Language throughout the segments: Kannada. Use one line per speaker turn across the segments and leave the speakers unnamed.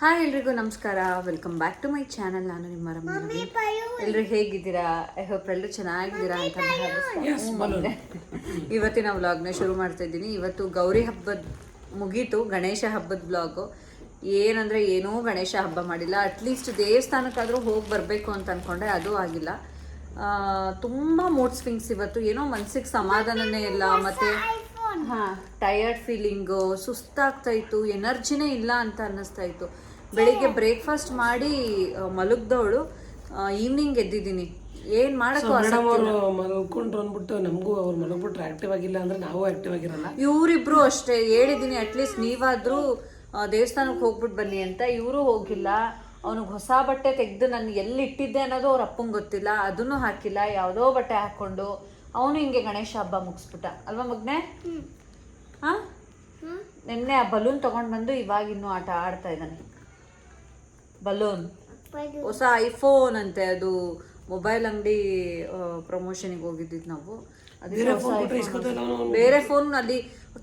ಹಾಯ್ ಎಲ್ರಿಗೂ ನಮಸ್ಕಾರ. Welcome back to my channel ನಾನು ನಿಮ್ಮ ರಮ್ಯ ಎಲ್ಲರೂ ಹೇಗಿದ್ದೀರಾ? ಐ ಹೋಪ್ ಎಲ್ಲರೂ ಚೆನ್ನಾಗಿದ್ದೀರಾ ಅಂತ. ಇವತ್ತಿನ ವ್ಲಾಗ್ನ ಶುರು ಮಾಡ್ತಾ ಇದ್ದೀನಿ. ಇವತ್ತು ಗೌರಿ ಹಬ್ಬದ ಮುಗೀತು ಗಣೇಶ ಹಬ್ಬದ ಬ್ಲಾಗು ಏನಂದ್ರೆ ಏನೂ ಗಣೇಶ ಹಬ್ಬ ಮಾಡಿಲ್ಲ. ಅಟ್ಲೀಸ್ಟ್ ದೇವಸ್ಥಾನಕ್ಕಾದರೂ ಹೋಗಿ ಬರಬೇಕು ಅಂತ ಅನ್ಕೊಂಡೆ. ಅದು ಆಗಿಲ್ಲ. ತುಂಬ ತುಂಬಾ ಮೂಡ್ ಸ್ವಿಂಗ್ಸ್ ಇವತ್ತು. ಏನೋ ಮನ್ಸಿಗೆ ಸಮಾಧಾನನೇ ಇಲ್ಲ. ಮತ್ತೆ ಹಾಂ ಟಯರ್ಡ್ ಫೀಲಿಂಗು ಸುಸ್ತಾಗ್ತಾ ಇತ್ತು ಎನರ್ಜಿನೇ ಇಲ್ಲ ಅಂತ ಅನ್ನಿಸ್ತಾ ಇತ್ತು. ಬೆಳಿಗ್ಗೆ ಬ್ರೇಕ್ಫಾಸ್ಟ್ ಮಾಡಿ ಮಲಗ್ದವಳು ಈವ್ನಿಂಗ್ ಎದ್ದಿದ್ದೀನಿ. ಏನ್ ಮಾಡಕ್ಕೂ
ಮೇಡಮ್ ಅವರು ಮಲ್ಕೊಂಡ್ರು ಅಂದ್ಬಿಟ್ಟು ನಮಗೂ ಅವ್ರು ಮಲಗ್ಬಿಟ್ರೆ ಆಕ್ಟಿವ್ ಆಗಿಲ್ಲ ಅಂದ್ರೆ ನಾವು ಆಕ್ಟಿವ್ ಆಗಿರಲ್ಲ.
ಇವರಿಬ್ರು ಅಷ್ಟೇ. ಹೇಳಿದೀನಿ ಅಟ್ಲೀಸ್ಟ್ ನೀವಾದ್ರೂ ದೇವಸ್ಥಾನಕ್ಕೆ ಹೋಗ್ಬಿಟ್ಟು ಬನ್ನಿ ಅಂತ. ಇವರು ಹೋಗಿಲ್ಲ. ಅವ್ನಿಗೆ ಹೊಸ ಬಟ್ಟೆ ತೆಗೆದು ನಾನು ಎಲ್ಲಿ ಇಟ್ಟಿದ್ದೆ ಅನ್ನೋದು ಅವ್ರ ಅಪ್ಪಂಗೆ ಗೊತ್ತಿಲ್ಲ. ಅದನ್ನು ಹಾಕಿಲ್ಲ. ಯಾವುದೋ ಬಟ್ಟೆ ಹಾಕೊಂಡು ಅವನು ಹಿಂಗೆ ಗಣೇಶ ಹಬ್ಬ ಮುಗಿಸ್ಬಿಟ್ಟ. ಅಲ್ವಾ ಮಗ್ನೆ? ಹಾ ನಿನ್ನೆ ಆ ಬಲೂನ್ ತಗೊಂಡ್ ಬಂದು ಇವಾಗ ಇನ್ನೂ ಆಟ ಆಡ್ತಾ ಇದ್ದಾನೆ. ಬಲೂನ್ ಹೊಸ ಐಫೋನ್ ಅಂತೆ ಅದು ಮೊಬೈಲ್ ಅಂಗಡಿ ಪ್ರಮೋಷನಿಗೆ ಹೋಗಿದ್ದಿದ್ದು ನಾವು. ಅದಕ್ಕೆ ಬೇರೆ ಫೋನ್ ಅಲ್ಲಿ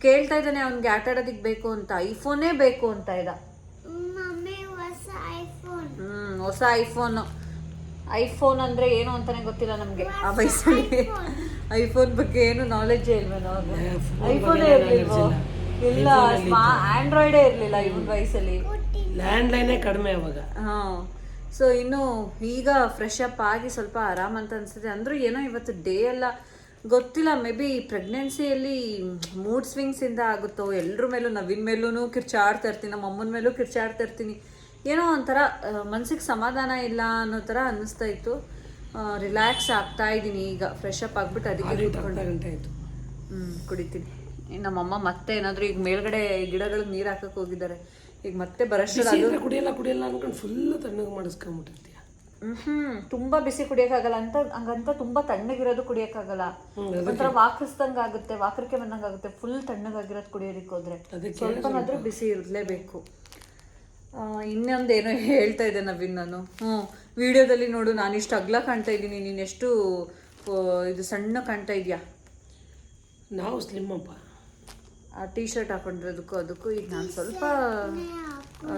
ಕೇಳ್ತಾ ಇದ್ದಾನೆ ಅವ್ನಿಗೆ ಆಟ ಆಡೋದಿಕ್ ಬೇಕು ಅಂತ. ಐಫೋನೇ ಬೇಕು ಅಂತ ಇದ್ದ ಹ್ಮ್ ಹೊಸ ಐಫೋನ್ ಐಫೋನ್ ಅಂದ್ರೆ ಏನು ಅಂತಾನೆ ಗೊತ್ತಿಲ್ಲ ನಮ್ಗೆ. ಆ ವಯಸ್ಸಲ್ಲಿ ಐಫೋನ್ ಬಗ್ಗೆ ಏನು ನಾಲೆಜ್ ಇಲ್ವೇನೋ ಐಫೋನೇ ಇರ್ಲಿಲ್ವೋ? ಇಲ್ಲ. ಆಂಡ್ರಾಯ್ಡೇ ಇರ್ಲಿಲ್ಲ ಇವನ್ ವಯಸ್ಸಲ್ಲಿ.
ಲ್ಯಾಂಡ್ ಲೈನೇ ಕಡಿಮೆ ಅವಾಗ.
ಹಾ. ಸೊ ಇನ್ನು ಈಗ ಫ್ರೆಶ್ ಅಪ್ ಆಗಿ ಸ್ವಲ್ಪ ಆರಾಮ್ ಅಂತ ಅನ್ಸುತ್ತೆ. ಅಂದ್ರೂ ಏನೋ ಇವತ್ತು ಡೇ ಎಲ್ಲ ಗೊತ್ತಿಲ್ಲ. ಮೇ ಬಿ ಪ್ರೆಗ್ನೆನ್ಸಿಯಲ್ಲಿ ಮೂಡ್ ಸ್ವಿಂಗ್ಸ್ ಇಂದ ಆಗುತ್ತೋ ಎಲ್ರ ಮೇಲೂ ನವೀನ್ ಮೇಲೂ ಕಿರ್ಚಾಡ್ತಾ ಇರ್ತೀನಿ ನಮ್ಮ ಅಮ್ಮನ ಮೇಲೂ ಕಿರ್ಚಾಡ್ತಾ ಇರ್ತೀನಿ. ಏನೋ ಒಂಥರ ಮನ್ಸಿಗೆ ಸಮಾಧಾನ ಇಲ್ಲ ಅನ್ನೋ ಥರ ಅನ್ನಿಸ್ತಾ ಇತ್ತು. ರಿಲ್ಯಾಕ್ಸ್ ಆಗ್ತಾ ಇದ್ದೀನಿ ಈಗ. ಫ್ರೆಶ್ ಅಪ್ ಆಗ್ಬಿಟ್ಟು ಅದಕ್ಕೆ
ಗಂಟೆ ಆಯ್ತು.
ಹ್ಮ್ ಕುಡಿತೀನಿ. ನಮ್ಮಮ್ಮ ಮತ್ತೆ ಏನಾದರೂ ಈಗ ಮೇಲ್ಗಡೆ ಗಿಡಗಳಿಗೆ ನೀರು ಹಾಕಕ್ಕೆ ಹೋಗಿದ್ದಾರೆ. ಈಗ ಮತ್ತೆ
ಬರೋಷ್ಟು ಕುಡಿಯಲ್ಲ ಕುಡಿಯಲ್ಲ ಅನ್ಕೊಂಡು ಫುಲ್ ತಣ್ಣಗೆ ಮಾಡಿಸ್ಕೊಂಡ್ಬಿಟ್ಟಿರ್ತೀಯ?
ಹ್ಮ್ ತುಂಬಾ ಬಿಸಿ ಕುಡಿಯಕ್ಕಾಗಲ್ಲ. ಅಂತ ಹಂಗಂತ ತುಂಬಾ ತಣ್ಣಗಿರೋದು ಕುಡಿಯಕ್ಕಾಗಲ್ಲ. ಒಂಥರ ವಾಕರಿಸ್ದಂಗ ಆಗುತ್ತೆ ವಾಕರಿಕೆ ಬಂದಂಗ ಆಗುತ್ತೆ ಫುಲ್ ತಣ್ಣಗಾಗಿರೋದು ಕುಡಿಯೋದಕ್ಕೆ ಹೋದ್ರೆ. ಮಾತ್ರ ಬಿಸಿ ಇರಲೇಬೇಕು. ಇನ್ನೊಂದು ಏನೋ ಹೇಳ್ತಾ ಇದ್ದೆ ನವೀನ್ ನಾನು. ಹ್ಞೂ ವಿಡಿಯೋದಲ್ಲಿ ನೋಡು ನಾನು ಇಷ್ಟು ಅಗ್ಲ ಕಾಣ್ತಾ ಇದ್ದೀನಿ ನೀನು ಎಷ್ಟು ಇದು ಸಣ್ಣ ಕಾಣ್ತಾ ಇದೆಯಾ?
ನಾವು ಸ್ಲಿಮ್ ಅಪ್ಪ.
ಆ ಟೀ ಶರ್ಟ್ ಹಾಕೊಂಡಿರೋದಕ್ಕೂ ಅದಕ್ಕೂ ಈಗ ನಾನು ಸ್ವಲ್ಪ ಆ,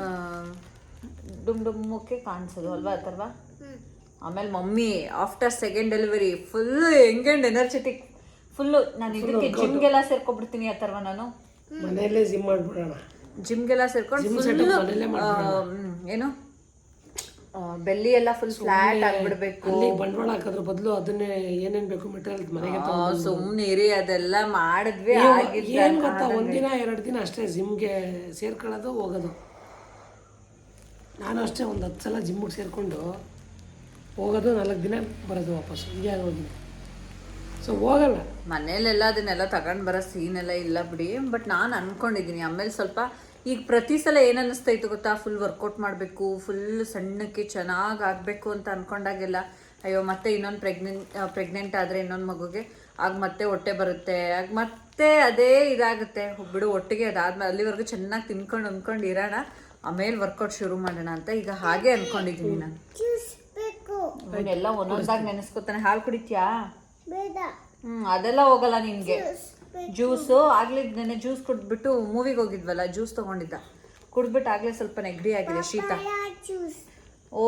ಡುಮ್ ಡುಮ್ಮಕ್ಕೆ ಕಾಣಿಸೋದು ಅಲ್ವಾ ಅಥರ್ವಾ ಆಮೇಲೆ mummy after second delivery full young and energetic. Full ನಾನು ಇದಕ್ಕೆ ಜಿಮ್ಗೆಲ್ಲ ಸೇರ್ಕೊಬಿಡ್ತೀನಿ ಅಥರ್ವ ನಾನು?
ಮನೆಯಲ್ಲೇ ಜಿಮ್ ಮಾಡ್ಬಿಡೋಣ.
ಜಿಮ್ಗೆಲ್ಲ ಸೇರ್ಕೊಂಡು ಫುಲ್ ಏನು ಆ, ಬೆಲ್ಲಿ ಎಲ್ಲ ಫುಲ್ ಫ್ಲಾಟ್ ಆಗ್ಬಿಡ್ಬೇಕು.
ಅಲ್ಲಿ ಬಂಡವಾಳ ಹಾಕೋದ್ರ ಬದಲು ಅದನ್ನೇ ಏನೇನ್ ಬೇಕು ಮೆಟೀರಿಯಲ್ ಮನೆಗೆ
ಸುಮ್ಮನೆ ಇರಿ ಅದೆಲ್ಲ ಮಾಡಿದ್ವಿ
ಏನ್ ಗೊತ್ತಾ ಒಂದಿನ ಎರಡು ದಿನ ಅಷ್ಟೇ ಜಿಮ್ಗೆ ಸೇರ್ಕೊಳ್ಳೋದು ಹೋಗೋದು. ನಾನು ಅಷ್ಟೇ ಒಂದು ಹತ್ತು ಸಲ ಜಿಮ್ಗೆ ಸೇರ್ಕೊಂಡು ಹೋಗೋದು ನಾಲ್ಕು ದಿನ ಬರೋದು ವಾಪಸ್ ಹೀಗೆ ಹೋಗಿದೆ. ಸೊ ಹೋಗಲ್ಲ.
ಮನೇಲೆಲ್ಲ ಅದನ್ನೆಲ್ಲ ತಗೊಂಡ್ ಬರೋ ಸೀನ್ ಎಲ್ಲ ಇಲ್ಲ ಬಿಡಿ ಬಟ್ ನಾನು ಅನ್ಕೊಂಡಿದ್ದೀನಿ. ಆಮೇಲೆ ಸ್ವಲ್ಪ ಈಗ ಪ್ರತಿ ಸಲ ಇತ್ತು ಗೊತ್ತಾ? ಫುಲ್ ವರ್ಕೌಟ್ ಮಾಡಬೇಕು ಫುಲ್ ಸಣ್ಣಕ್ಕೆ ಚೆನ್ನಾಗಿ ಆಗಬೇಕು ಅಂತ ಅಂದ್ಕೊಂಡಾಗೆಲ್ಲ ಅಯ್ಯೋ ಮತ್ತೆ ಇನ್ನೊಂದು ಪ್ರೆಗ್ನೆಂಟ್ ಪ್ರೆಗ್ನೆಂಟ್ ಆದರೆ ಇನ್ನೊಂದು ಮಗುಗೆ ಆಗ ಮತ್ತೆ ಹೊಟ್ಟೆ ಬರುತ್ತೆ ಆಗ ಮತ್ತೆ ಅದೇ ಇದಾಗುತ್ತೆ. ಬಿಡು ಒಟ್ಟಿಗೆ ಅದಾದ್ಮೇಲೆ ಅಲ್ಲಿವರೆಗೂ ಚೆನ್ನಾಗಿ ತಿನ್ಕೊಂಡು ಅಂದ್ಕೊಂಡು ಇರೋಣ ಆಮೇಲೆ ವರ್ಕೌಟ್ ಶುರು ಮಾಡೋಣ ಅಂತ ಈಗ ಹಾಗೆ ಅಂದ್ಕೊಂಡಿದ್ದೀನಿ ನಾನು. ಎಲ್ಲ ಒಂದೊಂದಾಗ ನೆನೆಸ್ಕೊತಾನೆ. ಹಾಲು ಕುಡಿತೀಯಾ? ಹ್ಮ್ ಅದೆಲ್ಲ ಹೋಗಲ್ಲ ನಿನ್ಗೆ.
ಜ್ಯೂಸ್
ಆಗ್ಲೇ ನೆನೆ ಜ್ಯೂಸ್ ಕುಡ್ಬಿಟ್ಟು ಮೂವಿಗೆ ಹೋಗಿದ್ವಲ್ಲ ಜ್ಯೂಸ್ ತಗೊಂಡಿದ್ದ. ಕುಡ್ಬಿಟ್ಟು ಆಗ್ಲೇ ಸ್ವಲ್ಪ ನೆಗಡಿ ಆಗಿದೆ ಶೀತ.
ಜ್ಯೂಸ್
ಓ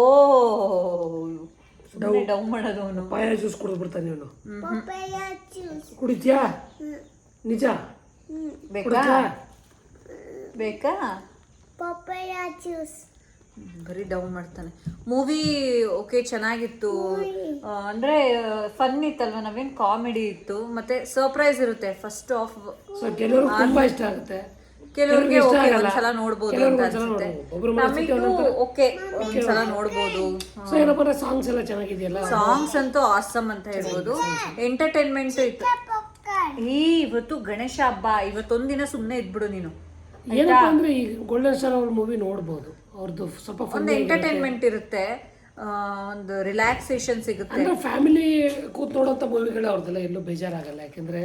ಸುಮ್ಮನೆ ಡೌ ಮಾಡೋದು ಅವನು.
ಪಾಯ ಜ್ಯೂಸ್ ಕುಡಿದ್ಬಿಡ್ತಾನೆ
ಜ್ಯೂಸ್
ಕುಡಿತ್ಯಾ? ನಿಜ?
ಬೇಕಾ? ಬೇಕಾ?
ಪಪ್ಪಾಯ ಜ್ಯೂಸ್
ಬರೀ ಡೌನ್ ಮಾಡ್ತಾನೆ. ಮೂವಿ ಓಕೆ ಚೆನ್ನಾಗಿತ್ತು. ಅಂದ್ರೆ ಫನ್ ಇತ್ತಲ್ವ? ನಾವೇನ್ ಕಾಮಿಡಿ ಇತ್ತು. ಮತ್ತೆ ಸರ್ಪ್ರೈಸ್ ಇರುತ್ತೆ. ಫಸ್ಟ್ ಆಫ್
ಸೊ ಕೆಲವ್ರಿಗೆ ತುಂಬಾ ಇಷ್ಟ ಆಗುತ್ತೆ.
ಕೆಲವರಿಗೆ ಓಕೆ ಒಂದ್ಸಲ ನೋಡ್ಬೋದು ಅಂತ ಅನ್ಸುತ್ತೆ. ನಮಿಗೂ ಓಕೆ ಒಂದ್ಸಲ ನೋಡ್ಬೋದು.
ಸಾಂಗ್ಸ್ ಎಲ್ಲ ಚೆನ್ನಾಗಿದೆಯಲ್ಲ?
ಸಾಂಗ್ಸ್ ಅಂತೂ ಆಸಮ್ ಅಂತ ಹೇಳ್ಬೋದು. ಎಂಟರ್ಟೈನ್ಮೆಂಟ್ ಇತ್ತು. ಈ ಇವತ್ತು ಗಣೇಶ ಹಬ್ಬ ಇವತ್ತೊಂದಿನ ಸುಮ್ಮನೆ ಇದ್ಬಿಡು ನೀನು.
ಏನಪ್ಪ ಅಂದ್ರೆ ಈ ಗೋಲ್ಡನ್ ಸ್ಟಾರ್ ಅವ್ರ ಮೂವಿ ನೋಡ್ಬೋದು. ಅವ್ರದ್ದು ಸ್ವಲ್ಪ
ಒಂದು ಎಂಟರ್ಟೈನ್ಮೆಂಟ್ ಇರುತ್ತೆ. ಆ, ಒಂದು ರಿಲ್ಯಾಕ್ಸೇಷನ್ ಸಿಗುತ್ತೆ.
ಅಂದರೆ ಫ್ಯಾಮಿಲಿ ಕೂತ್ ನೋಡೋಂಥ ಮೂವಿಗಳೇ ಅವ್ರದ್ದೆಲ್ಲ ಎಲ್ಲೂ ಬೇಜಾರಾಗಲ್ಲ. ಯಾಕೆಂದರೆ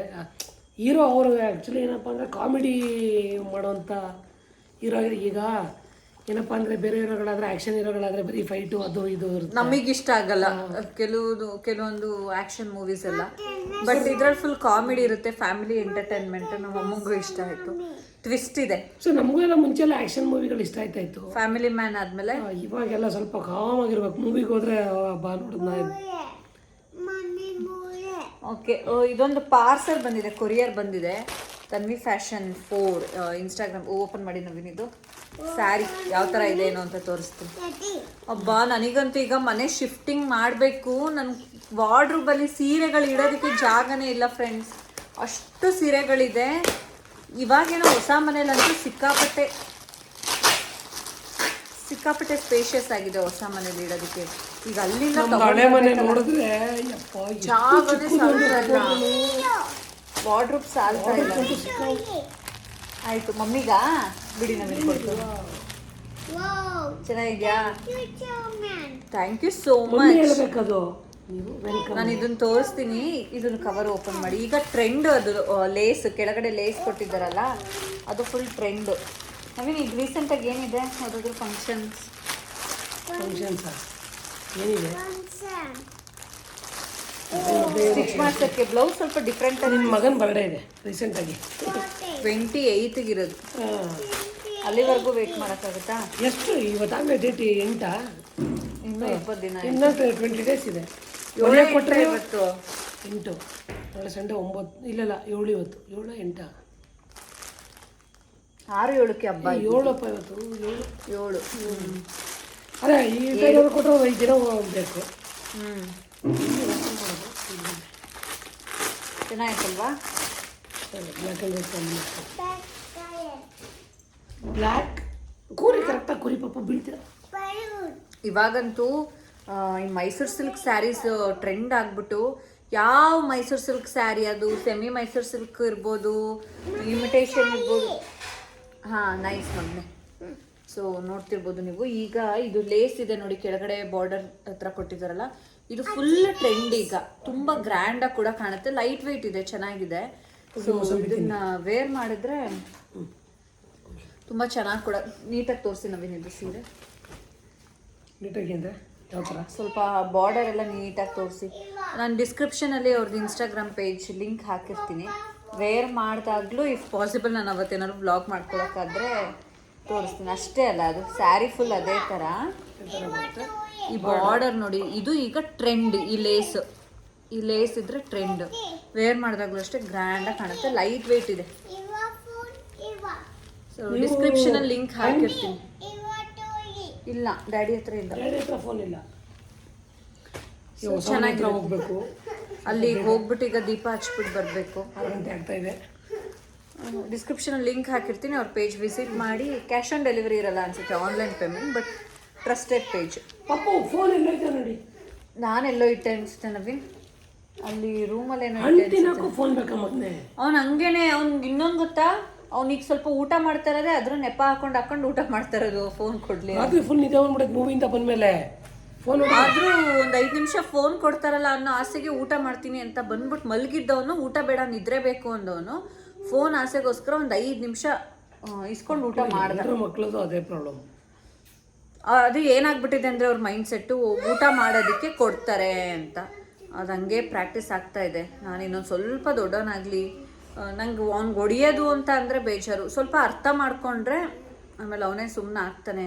ಹೀರೋ ಅವರು ಆ್ಯಕ್ಚುಲಿ ಏನಪ್ಪ ಅಂದರೆ ಕಾಮಿಡಿ ಮಾಡೋವಂಥ ಹೀರೋ ಈಗ ಏನಪ್ಪ ಅಂದರೆ ಬೇರೆ ಹೀರೋಗಳಾದ್ರೆ ಆ್ಯಕ್ಷನ್ ಹೀರೋಗಳಾದ್ರೆ ಬರೀ ಫೈಟು ಅದು ಇದು ಇರುತ್ತೆ.
ನಮಗೆ ಇಷ್ಟ ಆಗಲ್ಲ. ಕೆಲವುದು ಕೆಲವೊಂದು ಆ್ಯಕ್ಷನ್ ಮೂವೀಸ್ ಎಲ್ಲ. ಬಟ್ ಇದ್ರಲ್ಲಿ ಫುಲ್ ಕಾಮಿಡಿ ಇರುತ್ತೆ ಫ್ಯಾಮಿಲಿ ಎಂಟರ್ಟೈನ್ಮೆಂಟ್ ನಮ್ಮ ಅಮ್ಮಂಗೂ ಇಷ್ಟ ಆಯ್ತು. ಟ್ವಿಸ್ಟ್ ಇದೆ.
ಸೊ ನಮಗೂ ಎಲ್ಲ ಮುಂಚೆ ಎಲ್ಲ ಆ್ಯಕ್ಷನ್ ಮೂವಿಗಳು ಇಷ್ಟ ಆಯ್ತಾ ಇತ್ತು?
ಫ್ಯಾಮಿಲಿ ಮ್ಯಾನ್ ಆದ್ಮೇಲೆ?
ಇವಾಗೆಲ್ಲ ಸ್ವಲ್ಪ ಕಾಮ್ ಆಗಿರ್ಬೇಕು ಮೂವಿಗೆ ಹೋದ್ರೆ ಬಾ ನೋಡಿದ್ನ
ಓಕೆ ಇದೊಂದು ಪಾರ್ಸಲ್ ಬಂದಿದೆ ಕೊರಿಯರ್ ಬಂದಿದೆ. Tanvi fashion for Instagram open ಮಾಡಿ ನವೀನ್ ಇದು. ಸ್ಯಾರಿ ಯಾವ ಥರ ಇದೆ ಏನೋ ಅಂತ ತೋರಿಸ್ತೀನಿ. ಅಬ್ಬಾ ನನಗಂತೂ ಈಗ ಮನೆ ಶಿಫ್ಟಿಂಗ್ ಮಾಡಬೇಕು. ನನ್ನ ವಾರ್ಡ್ರೂಬಲ್ಲಿ ಸೀರೆಗಳು ಇಡೋದಕ್ಕೆ ಜಾಗನೇ ಇಲ್ಲ ಫ್ರೆಂಡ್ಸ್ ಅಷ್ಟು ಸೀರೆಗಳಿದೆ. ಇವಾಗೇನೋ ಹೊಸ ಮನೇಲಂತೂ ಸಿಕ್ಕಾಪಟ್ಟೆ ಸಿಕ್ಕಾಪಟ್ಟೆ ಸ್ಪೇಷಿಯಸ್ ಆಗಿದೆ ಹೊಸ ಮನೇಲಿ ಇಡೋದಕ್ಕೆ. ಈಗ ಅಲ್ಲಿಂದ
ಹಳೆ ಮನೆ ನೋಡಿದ್ರೆ ಯಪ್ಪ ಎಷ್ಟು
ಜಾಗನೇ ಸಾಲ್ತಾ ಇಲ್ಲ.
ಚಿಕ್ಕದು.
ಸಾಲ್ತಾ ಇಲ್ಲ.
ಚಿಕ್ಕ-
ಆಯ್ತು ಮಮ್ಮಿಗ ಬಿಡಿ ನಮಗೆ ಕೊಡ್ತು. ಚೆನ್ನಾಗಿದ್ಯಾ? ಥ್ಯಾಂಕ್ ಯು ಸೋ ಮಚ್
ಅದು
ನಾನು ಇದನ್ನ ತೋರಿಸ್ತೀನಿ. ಇದನ್ನ ಕವರ್ ಓಪನ್ ಮಾಡಿ. ಈಗ ಟ್ರೆಂಡ್ ಅದು ಲೇಸ್ ಕೆಳಗಡೆ ಲೇಸ್ ಕೊಟ್ಟಿದ್ದಾರಲ್ಲ ಅದು ಫುಲ್ ಟ್ರೆಂಡ್ ನವೀನ್ ಈಗ ರೀಸೆಂಟಾಗಿ ಏನಿದೆ? ಯಾವುದಾದ್ರು ಫಂಕ್ಷನ್ಸ್
ಫಂಕ್ಷನ್ಸ್ ಏನಿದೆ?
ಸ್ಟಿಚ್ ಮಾಡ್ಸೋಕ್ಕೆ ಬ್ಲೌಸ್ ಸ್ವಲ್ಪ ಡಿಫ್ರೆಂಟ್ ಆಗಿ
ನಿಮ್ಮ ಮಗನ ಬರ್ಡೇ ಇದೆ ರೀಸೆಂಟಾಗಿ
ಟ್ವೆಂಟಿ ಏಯ್ತಿಗಿರೋದು ಅಲ್ಲಿವರೆಗೂ ವೇಟ್ ಮಾಡೋಕ್ಕಾಗುತ್ತಾ?
ಎಷ್ಟು ಇವತ್ತಾಗಲೇ ಡೇಟ್ ಎಂಟಾ?
ಇನ್ನೂ ಇಪ್ಪತ್ತು ದಿನ
ಇನ್ನೂ ಟ್ವೆಂಟಿ ಡೇಸ್ ಇದೆ.
ಏಳೇ ಕೊಟ್ಟರೆ ಇವತ್ತು
ಎಂಟು. ನಾಳೆ ಸಂಡೆ ಒಂಬತ್ತು ಇಲ್ಲಲ್ಲ ಏಳು ಇವತ್ತು. ಏಳು ಎಂಟ.
ಆರು ಏಳಕ್ಕೆ ಹಬ್ಬ
ಏಳಪ್ಪ ಇವತ್ತು. ಏಳು.
ಏಳು.
ಅದೇ ಈ ಟೈಮಲ್ಲಿ ಕೊಟ್ಟರೆ ಐದು ದಿನ ಬೇಕು
ಹ್ಮ್. ಚೆನ್ನಾಗಿತ್ತಲ್ವಾ
ಬ್ಲ್ಯಾಕ್ ಆ್ಯಂಡ್ ವೈಟ್ ಬ್ಲ್ಯಾಕ್ ಕೂರಿ ಕರೆಕ್ಟಾಗಿ ಕುರಿ ಪಾಪ ಬೀಳ್ತೀರ
ಇವಾಗಂತೂ ಈ ಮೈಸೂರು ಸಿಲ್ಕ್ ಸ್ಯಾರೀಸ್ ಟ್ರೆಂಡ್ ಆಗ್ಬಿಟ್ಟು ಯಾವ ಮೈಸೂರು ಸಿಲ್ಕ್ ಸ್ಯಾರಿ ಅದು? ಸೆಮಿ ಮೈಸೂರು ಸಿಲ್ಕ್ ಇರ್ಬೋದು ಇಮಿಟೇಷನ್ ಇರ್ಬೋದು. ಹಾಂ ನೈಸ್ ಬನ್ನಿ ಸೊ ನೋಡ್ತಿರ್ಬೋದು ನೀವು. ಈಗ ಇದು ಲೇಸ್ ಇದೆ ನೋಡಿ, ಕೆಳಗಡೆ ಬಾರ್ಡರ್ ಹತ್ರ ಕೊಟ್ಟಿದ್ದಾರಲ್ಲ, ಇದು ಫುಲ್ ಟ್ರೆಂಡ್ ಈಗ. ತುಂಬ ಗ್ರ್ಯಾಂಡಾಗಿ ಕೂಡ ಕಾಣುತ್ತೆ. ಲೈಟ್ ವೆಯ್ಟ್ ಇದೆ, ಚೆನ್ನಾಗಿದೆ. ಸೊ ಇದನ್ನ ವೇರ್ ಮಾಡಿದ್ರೆ ತುಂಬ ಚೆನ್ನಾಗಿ ಕೂಡ, ನೀಟಾಗಿ ತೋರಿಸಿ ಇದು ಸೀರೆ.
ನೀಟಾಗಿ
ಸ್ವಲ್ಪ ಬಾರ್ಡರ್ ಎಲ್ಲ ನೀಟಾಗಿ ತೋರಿಸಿ. ನಾನು ಡಿಸ್ಕ್ರಿಪ್ಷನಲ್ಲಿ ಅವ್ರದ್ದು ಇನ್ಸ್ಟಾಗ್ರಾಮ್ ಪೇಜ್ ಲಿಂಕ್ ಹಾಕಿರ್ತೀನಿ. ವೇರ್ ಮಾಡಿದಾಗ್ಲೂ ಇಫ್ ಪಾಸಿಬಲ್ ನಾನು ಅವತ್ತೇನಾದ್ರು ಬ್ಲಾಗ್ ಮಾಡ್ಕೊಳಕ್ಕಾದ್ರೆ ತೋರಿಸ್ತೀನಿ. ಅಷ್ಟೇ ಅಲ್ಲ, ಅದು ಸ್ಯಾರಿ ಫುಲ್ ಅದೇ ಥರ ಈ ಬಾರ್ಡರ್ ನೋಡಿ, ಇದು ಈಗ ಟ್ರೆಂಡ್ ಈ ಲೇಸ್ ಈ ಲೇಸ್ ಇದ್ರೆ ಟ್ರೆಂಡ್ ವೇರ್ ಮಾಡಿದಾಗ್ಲೂ ಅಷ್ಟೇ ಗ್ರ್ಯಾಂಡಾಗಿ ಕಾಣುತ್ತೆ. ಲೈಟ್ ವೆಯ್ಟ್ ಇದೆ ಸೊ ಡಿಸ್ಕ್ರಿಪ್ಷನಲ್ಲಿ ಲಿಂಕ್ ಹಾಕಿರ್ತೀನಿ. ಇಲ್ಲ ಡ್ಯಾಡಿ ಹತ್ರ ಇಲ್ಲ.
ಡ್ಯಾಡಿ ಹತ್ರ ಫೋನ್ ಇಲ್ಲ. ಚೆನ್ನಾಗಿ ಹೋಗ್ಬೇಕು.
ಅಲ್ಲಿ ಹೋಗ್ಬಿಟ್ಟು ಈಗ ದೀಪ ಹಚ್ಬಿಟ್ಟು ಬರಬೇಕು.
ಗಂಟೆ ಆಗ್ತಾ ಇದೆ.
ಡಿಸ್ಕ್ರಿಪ್ಷನ್ ಲಿಂಕ್ ಹಾಕಿರ್ತೀನಿ ಅವ್ರ ಪೇಜ್ ವಿಸಿಟ್ ಮಾಡಿ. ಕ್ಯಾಶ್ ಆನ್ ಡೆಲಿವರಿ ಇರಲ್ಲ ಅನ್ಸುತ್ತೆ online payment but trusted page
Pappu phone ಎಲ್ಲೈತೆ ನೋಡಿ?
ನಾನೆಲ್ಲೋ ಇಟ್ಟೆ ಅನ್ಸುತ್ತೆ ನವೀನ್. ಅಲ್ಲಿ ರೂಮಲ್ಲಿ ಏನೋ
ಫೋನ್ ಬೇಕಾ ಮೊದಲೇ?
ಅವ್ನು ಹಂಗೇನೆ ಅವ್ನಿಗೆ ಇನ್ನೊಂದು ಗೊತ್ತಾ? ಅವ್ನಿಗೆ ಸ್ವಲ್ಪ ಊಟ ಮಾಡ್ತಾ ಇರೋದೇ ಅದ್ರ ನೆಪ ಹಾಕೊಂಡು ಹಾಕೊಂಡು ಊಟ ಮಾಡ್ತಾ ಇರೋದು ಫೋನ್ ಕೊಡ್ಲಿ
ರಾತ್ರಿ ಫುಲ್ ನಿದ್ದೆ ಬಂದ್ಬಿಡೈತೆ ಮೂವಿಯಿಂದ ಬಂದ್ಮೇಲೆ. ಫೋನ್
ಆದ್ರೂ ಒಂದ್ ಐದ್ ನಿಮಿಷ ಫೋನ್ ಕೊಡ್ತಾರಲ್ಲ ಅನ್ನೋ ಆಸೆಗೆ ಊಟ ಮಾಡ್ತೀನಿ ಅಂತ ಬಂದ್ಬಿಟ್ಟು ಮಲಗಿದ್ದವನು ಊಟ ಬೇಡ ನಿದ್ರೆ ಬೇಕು ಅಂದವನು ಫೋನ್ ಆಸೆಗೋಸ್ಕರ ಒಂದ್ ಐದ್ ನಿಮಿಷ ಇಸ್ಕೊಂಡು ಊಟ ಮಾಡ್ದ.
ಎಲ್ಲರ ಅದೇ ಪ್ರಾಬ್ಲಮ್
ಅದು ಏನಾಗ್ಬಿಟ್ಟಿದೆ ಅಂದ್ರೆ ಅವ್ರ ಮೈಂಡ್ ಸೆಟ್ಟು ಊಟ ಮಾಡೋದಕ್ಕೆ ಕೊಡ್ತಾರೆ ಅಂತ. ಅದು ಹಂಗೆ ಪ್ರಾಕ್ಟೀಸ್ ಆಗ್ತಾ ಇದೆ. ನಾನು ಇನ್ನೊಂದು ಸ್ವಲ್ಪ ದೊಡ್ಡವನಾಗ್ಲಿ. ನಂಗೆ ಅವ್ನಿಗೆ ಹೊಡಿಯೋದು ಅಂತ ಅಂದರೆ ಬೇಜಾರು. ಸ್ವಲ್ಪ ಅರ್ಥ ಮಾಡಿಕೊಂಡ್ರೆ ಆಮೇಲೆ ಅವನೇ ಸುಮ್ಮನೆ ಆಗ್ತಾನೆ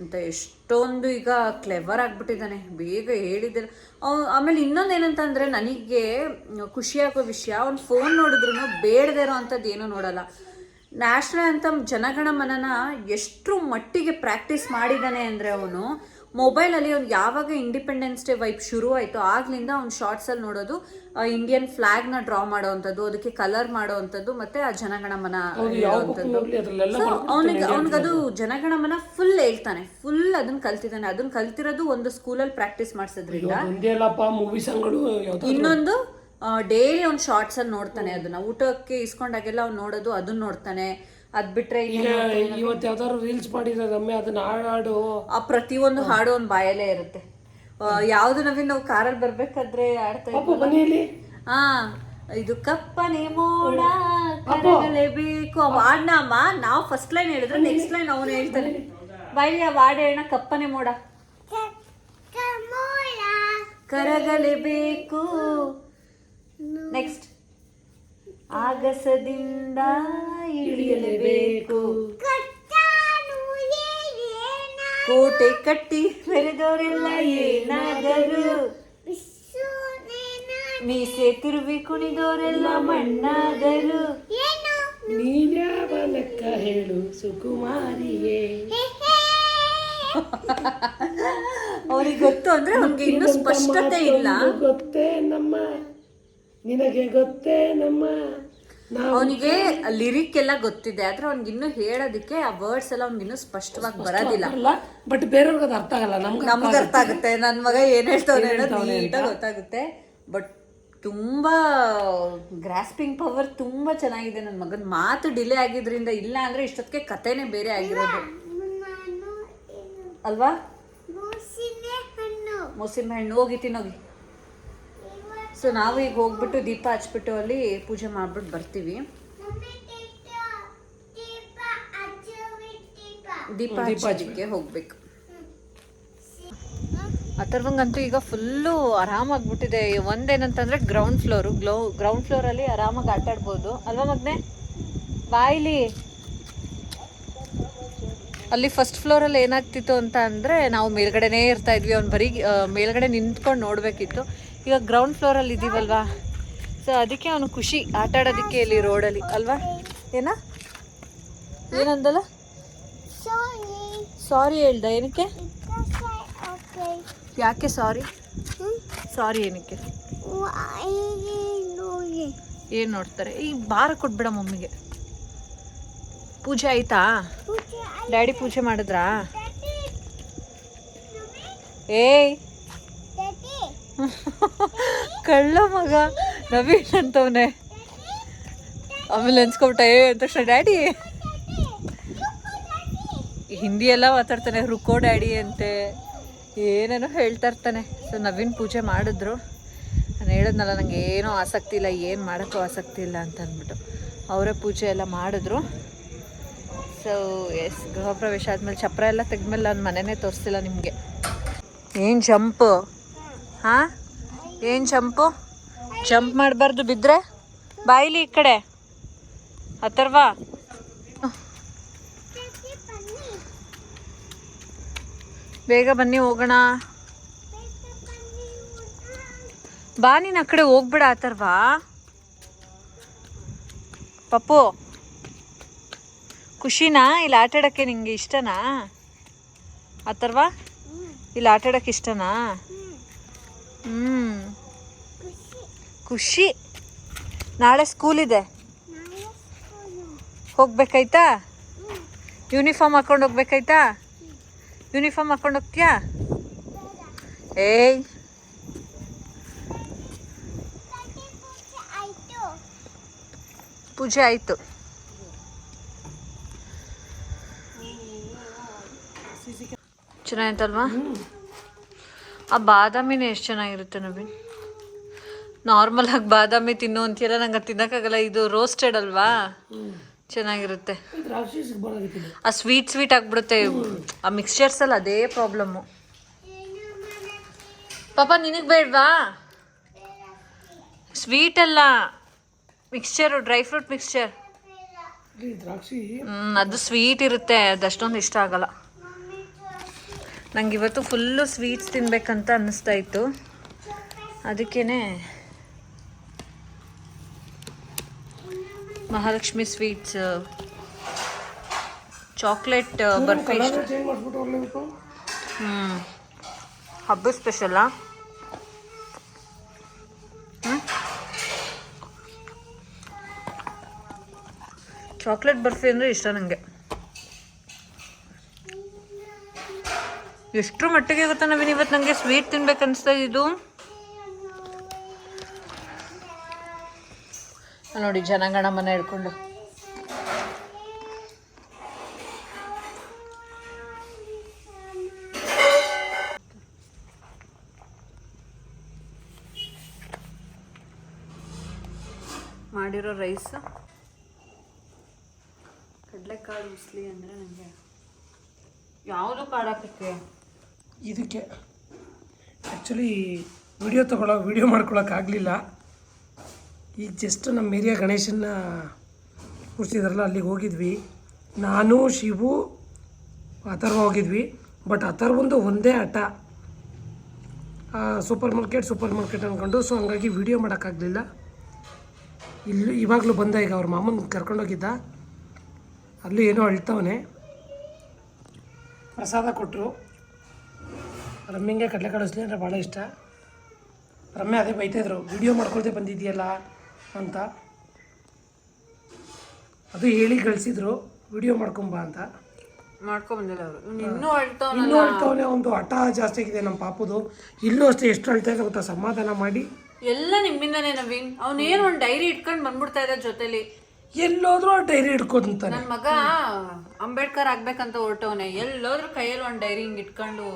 ಅಂತ ಎಷ್ಟೊಂದು ಈಗ ಕ್ಲೆವರ್ ಆಗಿಬಿಟ್ಟಿದ್ದಾನೆ. ಬೇಗ ಹೇಳಿದ್ರೆ ಅವ್, ಆಮೇಲೆ ಇನ್ನೊಂದು ಏನಂತಂದರೆ ನನಗೆ ಖುಷಿಯಾಗೋ ವಿಷಯ, ಅವ್ನು ಫೋನ್ ನೋಡಿದ್ರು ಬೇಡದೇ ಇರೋ ಅಂಥದ್ದು ಏನೂ ನೋಡಲ್ಲ. ನ್ಯಾಷನಲ್ ಅಂತ ಜನಗಣ ಮನನ ಎಷ್ಟು ಮಟ್ಟಿಗೆ ಪ್ರಾಕ್ಟೀಸ್ ಮಾಡಿದ್ದಾನೆ ಅಂದರೆ ಅವನು ಮೊಬೈಲಲ್ಲಿ ಅವ್ನು ಯಾವಾಗ ಇಂಡಿಪೆಂಡೆನ್ಸ್ ಡೇ ವೈಪ್ ಶುರು ಆಯಿತು ಆಗ್ಲಿಂದ ಅವ್ನು ಶಾರ್ಟ್ಸಲ್ಲಿ ನೋಡೋದು ಇಂಡಿಯನ್ ಫ್ಲಾಗ್ನ ಡ್ರಾ ಮಾಡೋವಂಥದ್ದು ಅದಕ್ಕೆ ಕಲರ್ ಮಾಡೋವಂಥದ್ದು ಮತ್ತೆ ಆ ಜನಗಣಮನ
ಸೊ
ಅವನಿಗೆ ಅವನಿಗದು ಜನಗಣಮನ ಫುಲ್ ಹೇಳ್ತಾನೆ. ಫುಲ್ ಅದನ್ನ ಕಲ್ತಿದ್ದಾನೆ. ಅದನ್ನ ಕಲ್ತಿರೋದು ಒಂದು ಸ್ಕೂಲಲ್ಲಿ ಪ್ರಾಕ್ಟೀಸ್ ಮಾಡಿಸೋದ್ರಿಂದ. ಇನ್ನೊಂದು ಡೈಲಿ ಅವ್ನು ಶಾರ್ಟ್ಸ್ ಅಲ್ಲಿ ನೋಡ್ತಾನೆ ಅದನ್ನ. ಊಟಕ್ಕೆ ಇಸ್ಕೊಂಡಾಗೆಲ್ಲ ಅವ್ನು ನೋಡೋದು ಅದನ್ನ ನೋಡ್ತಾನೆ. ಅದ್ ಬಿಟ್ರೆ
ಈಗ ಇವತ್ತು ಯಾವ್ದಾದ್ರು ರೀಲ್ಸ್ ಮಾಡಿದ್ರೆ ರಮ್ಯ ಅದನ್ನ ಹಾಡು.
ಆ ಪ್ರತಿಯೊಂದು ಹಾಡು ಒಂದ್ ಬಾಯಲ್ಲೇ ಇರುತ್ತೆ. ಯಾವುದು ನವೀನ್ ನಾವು ಕಾರಲ್ಲಿ ಬರ್ಬೇಕಾದ್ರೆ ಆಡ್ತಾ
ಪಾಪ
ಮನೆಯಲ್ಲಿ? ಇದು ಕಪ್ಪನೆ ಮೋಡ ಕರಗಲೇಬೇಕು ಬೇಕು. ಹಾಡ್ನಮ್ಮ ನಾವು ಫಸ್ಟ್ ಲೈನ್ ಹೇಳಿದ್ರೆ ನೆಕ್ಸ್ಟ್ ಲೈನ್ ಅವನು ಹೇಳ್ತಾನೆ ಬಾಯಿಲಿ ಆ ವಾಡ್ ಹೇಳೋಣ ಕಪ್ಪನೆ ಮೋಡ. ಕರಗಲೇಬೇಕು ನೆಕ್ಸ್ಟ್ ಆಗಸದಿಂದ ಇಳಿಯಲೇಬೇಕು. ಕೋಟೆ ಕಟ್ಟಿ ಮೆರೆದವರೆಲ್ಲ ಏನಾದರು? ಮೀಸೆ ತಿರುವಿ ಕುಣಿದವರೆಲ್ಲ ಮಣ್ಣಾದರು?
ನೀನ್ಯಾವ ಲೆಕ್ಕ ಹೇಳು ಸುಕುಮಾರಿಯೇ?
ಅವ್ರಿಗೆ ಗೊತ್ತು ಅಂದ್ರೆ ಅವ್ರಿಗೆ ಇನ್ನೂ ಸ್ಪಷ್ಟತೆ ಇಲ್ಲ.
ಗೊತ್ತೇ ನಮ್ಮ ನಿನಗೆ ಗೊತ್ತೇ ನಮ್ಮ
ಅವನಿಗೆ ಲಿರಿಕ್ ಎಲ್ಲ ಗೊತ್ತಿದೆ ಆದ್ರೆ ಅವ್ನಿಗೆ ಇನ್ನು ಹೇಳೋದಕ್ಕೆ ಆ ವರ್ಡ್ಸ್ ಎಲ್ಲ ಅವ್ನಿಗೆ ಇನ್ನೂ ಸ್ಪಷ್ಟವಾಗಿ ಬರೋದಿಲ್ಲ.
ಬಟ್ ಬೇರೆಯವ್ರಿಗೆ ಅದು ಅರ್ಥ ಆಗಲ್ಲ ನಮ್ಗೆ
ನಮ್ಗೆ ಅರ್ಥ ಆಗುತ್ತೆ. ನನ್ನ ಮಗ ಏನ್ ಹೇಳ್ತಾವನೆ ಅನ್ನೋದು ನೀಟಾಗಿ ಗೊತ್ತಾಗುತ್ತೆ. ಬಟ್ ತುಂಬಾ ಗ್ರಾಸ್ಪಿಂಗ್ ಪವರ್ ತುಂಬಾ ಚೆನ್ನಾಗಿದೆ ನನ್ನ ಮಗನ. ಮಾತು ಡಿಲೇ ಆಗಿದ್ರಿಂದ ಇಲ್ಲ ಅಂದ್ರೆ ಇಷ್ಟೊತ್ತಿಗೆ ಕಥೆನೇ ಬೇರೆ ಆಗಿರೋದು. ಅಲ್ವಾ
ಮೂಸಿನೆ ಹಣ್ಣು
ಮೋಸಿನ ಹಣ್ಣು ಹೋಗಿ ತಿನ್ನೋಗಿ. ಸೊ ನಾವು ಈಗ ಹೋಗ್ಬಿಟ್ಟು ದೀಪ ಹಚ್ಬಿಟ್ಟು ಅಲ್ಲಿ ಪೂಜೆ ಮಾಡ್ಬಿಟ್ಟು ಬರ್ತೀವಿ.
ದೀಪ
ಹಚ್ಚೋದಕ್ಕೆ ಹೋಗ್ಬೇಕು. ಅಥರ್ವಂಗಂತೂ ಈಗ ಫುಲ್ಲು ಆರಾಮಾಗ್ಬಿಟ್ಟಿದೆ. ಒಂದೇನಂತಂದ್ರೆ ಗ್ರೌಂಡ್ ಫ್ಲೋರು ಗ್ಲೋ ಗ್ರೌಂಡ್ ಫ್ಲೋರಲ್ಲಿ ಆರಾಮಾಗಿ ಆಟ ಆಡ್ಬೋದು ಅಲ್ವಾ ಮಗ್ನೆ? ಬಾಯ್ಲಿ ಅಲ್ಲಿ ಫಸ್ಟ್ ಫ್ಲೋರಲ್ಲಿ ಏನಾಗ್ತಿತ್ತು ಅಂತ ಅಂದರೆ ನಾವು ಮೇಲ್ಗಡೆನೇ ಇರ್ತಾ ಇದ್ವಿ. ಅವ್ನು ಬರೀ ಮೇಲ್ಗಡೆ ನಿಂತ್ಕೊಂಡು ನೋಡಬೇಕಿತ್ತು. ಈಗ ಗ್ರೌಂಡ್ ಫ್ಲೋರಲ್ಲಿ ಇದ್ದೀವಲ್ವಾ ಸೊ ಅದಕ್ಕೆ ಅವನು ಖುಷಿ. ಆಟ ಆಡೋದಕ್ಕೆ ಇಲ್ಲಿ ರೋಡಲ್ಲಿ ಅಲ್ವಾ? ಏನ? ಏನಂದಲ್ಲ?
ಸಾರಿ
ಹೇಳ್ದ. ಏನಕ್ಕೆ? ಯಾಕೆ ಸಾರಿ ಸಾರಿ ಏನಕ್ಕೆ? ಏನು ನೋಡ್ತಾರೆ? ಈ ಭಾರ ಕೊಟ್ಬಿಡ ಮಮ್ಮಿಗೆ. ಪೂಜೆ ಆಯ್ತಾ? ಡ್ಯಾಡಿ ಪೂಜೆ ಮಾಡಿದ್ರಾ? ಏಯ್! ಕಳ್ಳ ಮಗ ನವೀನ್ ಅಂತವನೆ. ಆಮೇಲೆ ಅನ್ಸ್ಕೊಬಿಟ್ಟ ಏ ಅಂತ ತಕ್ಷಣ, ಡ್ಯಾಡಿ. ಹಿಂದಿ ಎಲ್ಲ ಮಾತಾಡ್ತಾನೆ, ರುಕೋ ಡ್ಯಾಡಿ, ಅಂತೆ. ಏನೇನೋ ಹೇಳ್ತಾ ಇರ್ತಾನೆ. ಸೊ ನವೀನ್ ಪೂಜೆ ಮಾಡಿದ್ರು. ನಾನು ಹೇಳಿದ್ನಲ್ಲ ನನಗೆ ಏನೂ ಆಸಕ್ತಿ ಇಲ್ಲ, ಏನು ಮಾಡೋಕ್ಕೂ ಆಸಕ್ತಿ ಇಲ್ಲ, ಅಂತ ಅಂದ್ಬಿಟ್ಟು. ಅವರೇ ಪೂಜೆ ಎಲ್ಲ ಮಾಡಿದ್ರು. ಸೊ ಎಸ್ ಗೃಹ ಪ್ರವೇಶ ಆದಮೇಲೆ ಚಪ್ರ ಎಲ್ಲ ತೆಗೆದ್ಮೇಲೆ ನಾನು ಮನೆನೇ ತೋರಿಸ್ತಿಲ್ಲ ನಿಮಗೆ. ಏನು ಜಂಪು. ಹಾಂ? ಏನು ಜಂಪು ಜಂಪ್ ಮಾಡಬಾರ್ದು ಬಿದ್ದರೆ ಬಾಯಿಲಿ ಈ ಕಡೆ. ಅಥರ್ವಾ. ಬೇಗ ಬನ್ನಿ, ಹೋಗೋಣ. ಬಾ, ನೀನು ಆ ಕಡೆ ಹೋಗ್ಬಿಡ, ಅಥರ್ವಾ. ಪಪ್ಪು. ಖುಷಿನಾ? ಇಲ್ಲಿ ಆಟಾಡೋಕ್ಕೆ ನಿಂಗೆ ಇಷ್ಟನಾ? ಅಥರ್ವಾ? ಇಲ್ಲಿ ಆಟಾಡೋಕ್ಕೆ ಇಷ್ಟನಾ? ಹ್ಞೂ
ಖುಷಿ.
ನಾಳೆ ಸ್ಕೂಲ್ ಇದೆ. ಹೋಗ್ಬೇಕಾಯ್ತಾ? ಯೂನಿಫಾರ್ಮ್ ಹಾಕೊಂಡು ಹೋಗ್ಬೇಕಾಯ್ತಾ? ಯೂನಿಫಾರ್ಮ್ ಹಾಕೊಂಡು ಹೋಗ್ತೀಯಾ? ಏಯ್.
ಪೂಜೆ ಆಯ್ತು.
ಪೂಜೆ ಆಯಿತು ಚೆನ್ನಾಗಿತ್ತಲ್ವಾ ಆ ಬಾದಾಮಿನೇ ಎಷ್ಟು ಚೆನ್ನಾಗಿರುತ್ತೆ ನವೀನ್? ನಾರ್ಮಲ್ ಆಗಿ ಬಾದಾಮಿ ತಿನ್ನು ಅಂತೀಯಲ್ಲ ನಂಗೆ ತಿನ್ನಕ್ಕಾಗಲ್ಲ ಇದು ರೋಸ್ಟೆಡ್ ಅಲ್ವಾ? ಚೆನ್ನಾಗಿರುತ್ತೆ. ಆ ಸ್ವೀಟ್ ಸ್ವೀಟ್ ಆಗಿಬಿಡುತ್ತೆ. ಆ ಮಿಕ್ಸ್ಚರ್ಸ್ ಅಲ್ಲಿ ಅದೇ ಪ್ರಾಬ್ಲಮ್ಮು ಪಾಪ ನಿನಗೆ ಬೇಡವಾ? ಸ್ವೀಟ್ ಅಲ್ಲ. ಮಿಕ್ಸ್ಚರು ಡ್ರೈ ಫ್ರೂಟ್ ಮಿಕ್ಸ್ಚರ್ ಅದು ಸ್ವೀಟ್ ಇರುತ್ತೆ. ಅದಷ್ಟೊಂದು ಇಷ್ಟ ಆಗಲ್ಲ. ನಂಗೆ ಇವತ್ತು ಫುಲ್ಲು ಸ್ವೀಟ್ಸ್ ತಿನ್ಬೇಕಂತ ಅನ್ನಿಸ್ತಾ ಇತ್ತು. ಅದಕ್ಕೇನೆ ಮಹಾಲಕ್ಷ್ಮಿ ಸ್ವೀಟ್ಸ್ ಚಾಕ್ಲೇಟ್ ಬರ್ಫಿ ಹ್ಞೂ ಹಬ್ಬ ಸ್ಪೆಷಲ್ಲಾ ಚಾಕ್ಲೇಟ್ ಬರ್ಫಿ ಅಂದರೆ ಇಷ್ಟ ನನಗೆ ಎಷ್ಟರ ಮಟ್ಟಿಗೆ ಗೊತ್ತಾ ನವೀನ್? ಇವತ್ತು ನನಗೆ ಸ್ವೀಟ್ ತಿನ್ಬೇಕು ಅನಿಸ್ತಾ ಇದು ನೋಡಿ, ಜನಗಣ ಮನೆ ಹಿಡ್ಕೊಂಡು. ಮಾಡಿರೋ ರೈಸ್. ಕಡಲೆಕಾಳು ಉಸ್ಲಿ ಅಂದರೆ ನನಗೆ ಯಾವುದು ಕಾಡಾಕಕ್ಕೆ?
ಇದಕ್ಕೆ ಆ್ಯಕ್ಚುಲಿ ವಿಡಿಯೋ ತಗೊಳ್ಳೋ ವಿಡಿಯೋ ಮಾಡ್ಕೊಳಕ್ಕಾಗಲಿಲ್ಲ ಈಗ ಜಸ್ಟ್ ನಮ್ಮ ಏರಿಯಾ ಗಣೇಶನ ಕೂರಿಸಿದಾರಲ್ಲ, ಅಲ್ಲಿಗೆ ಹೋಗಿದ್ವಿ. ನಾನು, ಶಿವು, ಅಥರ್ವ ಹೋಗಿದ್ವಿ. ಬಟ್ ಅಥರ್ವಂದು ಒಂದೇ ಆಟ ಸೂಪರ್ ಮಾರ್ಕೆಟ್ ಸೂಪರ್ ಮಾರ್ಕೆಟ್ ಅಂದ್ಕೊಂಡು ಸೊ ಹಂಗಾಗಿ ವಿಡಿಯೋ ಮಾಡೋಕ್ಕಾಗಲಿಲ್ಲ ಇಲ್ಲಿ ಇವಾಗಲೂ ಬಂದ ಈಗ ಅವ್ರ ಮಾಮನ ಕರ್ಕೊಂಡೋಗಿದ್ದ ಅಲ್ಲೂ ಏನೋ ಅಳ್ತವನೆ. ಪ್ರಸಾದ ಕೊಟ್ಟರು ರಮ್ಯಂಗೆ ಕಡಲೆ ಕಳಿಸ್ಲಿ ಅಂದರೆ ಭಾಳ ಇಷ್ಟ. ರಮ್ಯ ಅದೇ ಬೈತಾಯಿದ್ರು ವಿಡಿಯೋ ಮಾಡ್ಕೊಳ್ದೆ ಬಂದಿದೆಯಲ್ಲ ಅಂತ. ಅದು ಹೇಳಿ ಕಳಿಸಿದ್ರು ವಿಡಿಯೋ ಮಾಡ್ಕೊಂಬ ಅಂತ.
ಮಾಡ್ಕೊಂಬಂದಿಲ್ಲ ಅವರು. ಇನ್ನೂ
ಇನ್ನೂ ಅಳ್ತವನೆ ಒಂದು ಹಠ ಜಾಸ್ತಿ ಆಗಿದೆ ನಮ್ಮ ಪಾಪುದು. ಇಲ್ಲೂ ಅಷ್ಟೇ ಎಷ್ಟು ಅಳ್ತಾ ಇದೆ ಗೊತ್ತಾ? ಸಮಾಧಾನ ಮಾಡಿ.
ಎಲ್ಲ ನಿಮ್ಮಿಂದಾನೇ ನವೀನ್. ಏನು ಒಂದು ಡೈರಿ ಇಟ್ಕೊಂಡು ಬಂದ್ಬಿಡ್ತಾ ಇದ್ದ ಜೊತೆಲಿ.
ಎಲ್ಲೋದ್ರೂ ಆ ಡೈರಿ ಹಿಡ್ಕೊಂತಾನೆ
ನನ್ನ ಮಗ ಅಂಬೇಡ್ಕರ್ ಆಗ್ಬೇಕಂತ ಹೊರಟವನೆ. ಎಲ್ಲೋದ್ರೂ ಕೈಯಲ್ಲಿ ಒಂದು ಡೈರಿ ಹಿಂಗೆ ಇಟ್ಕೊಂಡು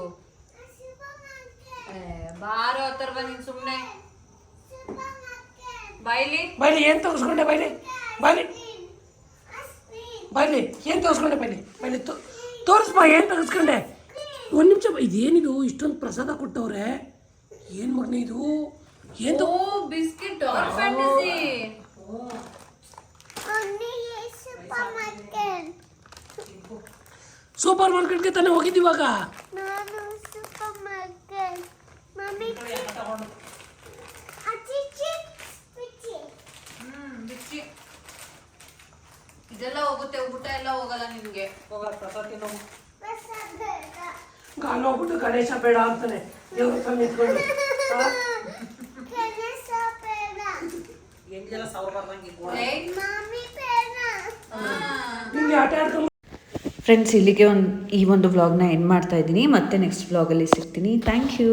ಬಾರೋ ಅಥರ್ವ ನೀನ್ ಸುಮ್ನೆ. ಬಾಯ್ಲಿ
ಬೈಲಿ ಏನು ತೋರಿಸ್ಕೊಂಡೆ ಬೈಲಿ? ಬೈಲಿ. ಬೈಲಿ ಏನು ತೋರಿಸ್ಕೊಂಡೆ ಬೈಲಿ? ಬೈಲಿ ತೋ ತೋರಿಸ್ಬ ಏನು ತೆಗೆಸ್ಕೊಂಡೆ ಒಂದು ನಿಮಿಷ ಇದೇನಿದು? ಇಷ್ಟೊಂದು ಪ್ರಸಾದ ಕೊಟ್ಟವ್ರೆ. ಏನು ಮಗನೇ ಇದು? ಏನು
ಬಿಸ್ಕೆಟ್.
ಸೂಪರ್ ಮಾರ್ಕೆಟ್ಗೆ ತಾನೇ ಹೋಗಿದ್ದೀವಾಗ.
ಪಿಚ್ಚಿ.
ಹ್ಮ್ ಬಿಚ್ಚಿ. ಇದೆಲ್ಲ ಹೋಗುತ್ತೆ ಊಟ ಎಲ್ಲ ಹೋಗಲ್ಲ ನಿನ್ಗೆ
ಪ್ರಸಾದ.
ಗಾಲ ಹೋಗ್ಬಿಟ್ಟು ಗಣೇಶ ಬೇಡ ಅಂತಾನೆ. ದೇವ್ರ ಹತ್ರ
ಇಟ್ಕೊಂಡು.
ನಿಮ್ಗೆ ಆಟ ಆಡ್ಕೊಂಡು
ಫ್ರೆಂಡ್ಸ್ ಇಲ್ಲಿಗೆ ಒಂದು ಈ ಒಂದು ವ್ಲಾಗ್ನ ಎಂಡ್ ಮಾಡ್ತಾ ಇದ್ದೀನಿ. ಮತ್ತೆ ನೆಕ್ಸ್ಟ್ ವ್ಲಾಗಲ್ಲಿ ಸಿಗ್ತೀನಿ. Thank you